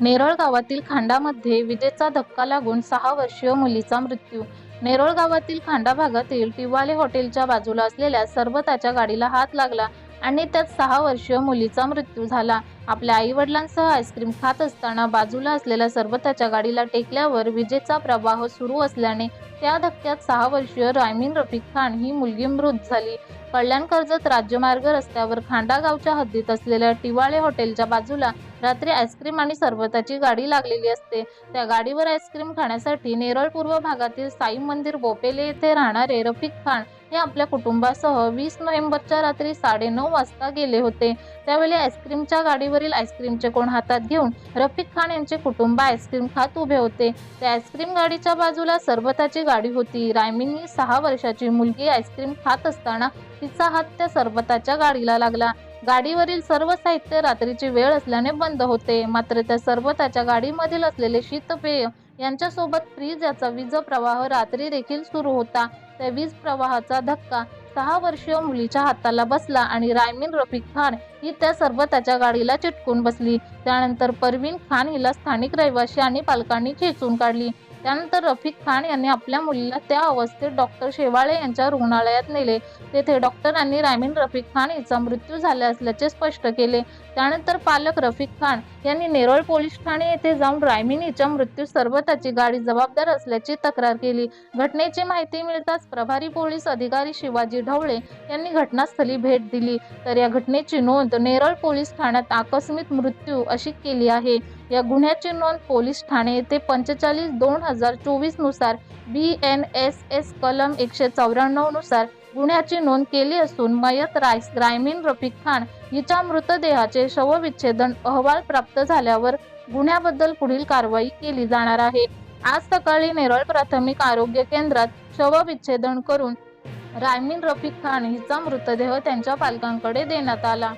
नेरळ गावातील खांडामध्ये विजेचा धक्का लागून सहा वर्षीय मुलीचा मृत्यू. नेरळ गावातील खांडा भागातील टिवाले हॉटेलच्या बाजूला असलेल्या सरबताच्या गाडीला हात लागला आणि त्यात सहा वर्षीय मुलीचा मृत्यू झाला. आपल्या आई वडिलांसह आईस्क्रीम खात असताना बाजूला असलेल्या सरबताच्या गाडीला टेकल्यावर विजेचा प्रवाह सुरू असल्याने त्या धक्क्यात सहा वर्षीय रायमिन रफिक खान ही मुलगी मृत झाली. कल्याण कर्जत राज्यमार्ग रस्त्यावर खांडा गावच्या हद्दीत असलेल्या टिवाळे हॉटेलच्या बाजूला रात्री आईस्क्रीम आणि सरबताची गाडी लागलेली असते. त्या गाडीवर आईस्क्रीम खाण्यासाठी नेरळ पूर्व भागातील साई मंदिर बोपेले येथे राहणारे रफिक खान हे आपल्या कुटुंबासह वीस नोव्हेंबरच्या रात्री साडेनऊ वाजता गेले होते. त्यावेळी आईस्क्रीमच्या गाडीवरील आईस्क्रीमचे कोण हातात घेऊन रफिक खान यांचे कुटुंब आईस्क्रीम खात उभे होते. त्या आईस्क्रीम गाडीच्या बाजूला सरबताची गाडी होती. रायमींनी सहा वर्षाची मुलगी आईस्क्रीम खात असताना तिचा हात त्या सरबताच्या गाडीला लागला. गाडीवरील सर्व साहित्य रात्रीची वेळ असल्याने बंद होते. मात्र त्या सरबताच्या गाडीमधील असलेले शीतपेय यांच्यासोबत फ्रीज याचा वीज प्रवाह रात्री देखील सुरू होता. त्या वीज प्रवाहाचा धक्का सहा वर्षीय मुलीच्या हाताला बसला आणि रायमीन रफिक खान ही त्या सर्व त्याच्या गाडीला चिटकून बसली. त्यानंतर परवीन खान हिला स्थानिक रहिवासी आणि पालकांनी खेचून काढली. त्यानंतर रफिक खान यांनी आपल्या मुलीला त्या अवस्थेत डॉक्टर शेवाळे यांच्या रुग्णालयात नेले. तेथे डॉक्टरांनी रायमीन रफिक खान हिचा मृत्यू झाला असल्याचे स्पष्ट केले. त्यानंतर पालक रफिक खान यांनी नेरळ पोलीस ठाणे येथे जाऊन रायमिनीच्या मृत्यू सरबताची गाडी जबाबदार असल्याची तक्रार केली. घटनेची माहिती मिळताच प्रभारी पोलीस अधिकारी शिवाजी ढवळे यांनी घटनास्थळी भेट दिली. तर या घटनेची नोंद नेरळ पोलीस ठाण्यात आकस्मिक मृत्यू अशी केली आहे. या गुन्ह्याची नोंद पोलीस ठाणे येथे पंचेचाळीस दोन हजार चोवीसनुसार बी एन एस एस कलम एकशे चौऱ्याण्णवनुसार गुन्ह्याची नोंद केली असून मयत रायस रायमीन रफिक खान हिच्या मृतदेहाचे शवविच्छेदन अहवाल प्राप्त झाल्यावर गुन्ह्याबद्दल पुढील कारवाई केली जाणार आहे. आज सकाळी नेरळ प्राथमिक आरोग्य केंद्रात शवविच्छेदन करून रायमीन रफिक खान हिचा मृतदेह त्यांच्या पालकांकडे देण्यात आला.